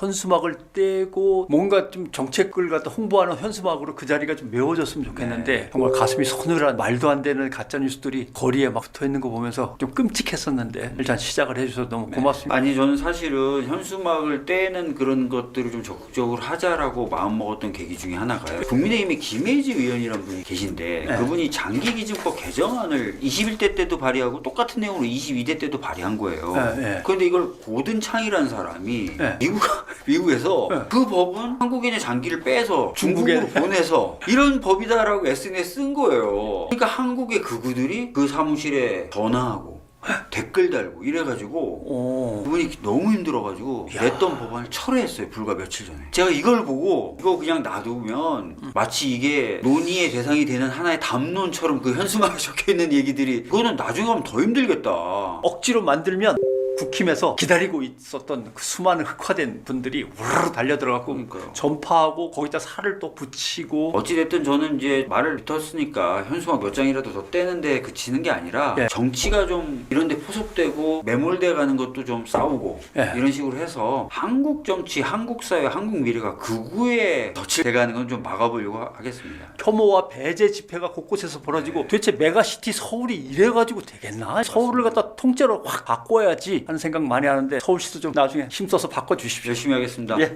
현수막을 떼고 뭔가 좀 정책을 갖다 홍보하는 현수막으로 그 자리가 좀 메워졌으면 좋겠는데 네. 정말 가슴이 서늘한 말도 안 되는 가짜 뉴스들이 거리에 막 붙어 있는 거 보면서 좀 끔찍했었는데 일단 시작을 해주셔서 너무 고맙습니다. 아니 저는 사실은 현수막을 떼는 그런 것들을 좀 적극적으로 하자라고 마음먹었던 계기 중에 하나가요. 국민의힘에 김혜지 의원이라는 분이 계신데 네. 그분이 장기기준법 개정안을 21대 때도 발의하고 똑같은 내용으로 22대 때도 발의한 거예요. 네, 네. 그런데 이걸 고든 창이라는 사람이 네. 미국 미국에서 네. 그 법은 한국인의 장기를 빼서 중국에. 중국으로 보내서 이런 법이다라고 SNS 쓴 거예요. 그러니까 한국의 극우들이 그 사무실에 전화하고 댓글 달고 이래가지고 오. 그분이 너무 힘들어가지고 냈던 법안을 철회했어요 불과 며칠 전에 제가 이걸 보고 이거 그냥 놔두면 마치 이게 논의의 대상이 되는 하나의 담론처럼 그 현수막에 적혀있는 얘기들이 그거는 나중에 가면 더 힘들겠다 억지로 만들면 국힘에서 기다리고 있었던 그 수많은 흑화된 분들이 우르르 달려들어갖고 그러니까요. 전파하고 거기다 살을 또 붙이고 어찌됐든 저는 이제 말을 붙었으니까 현수막 몇 장이라도 더 떼는데 그치는 게 아니라 예. 정치가 좀 이런 데 포섭되고 매몰돼 가는 것도 좀 싸우고 예. 이런 식으로 해서 한국 정치, 한국 사회, 한국 미래가 극우에 덫을 대가는 건 좀 막아보려고 하- 하겠습니다. 혐오와 배제 집회가 곳곳에서 벌어지고 도대체 메가시티 서울이 이래가지고 되겠나? 서울을 갖다 통째로 확 바꿔야지 하는 생각 많이 하는데 서울시도 좀 나중에 힘써서 바꿔주십시오. 열심히 하겠습니다. 예.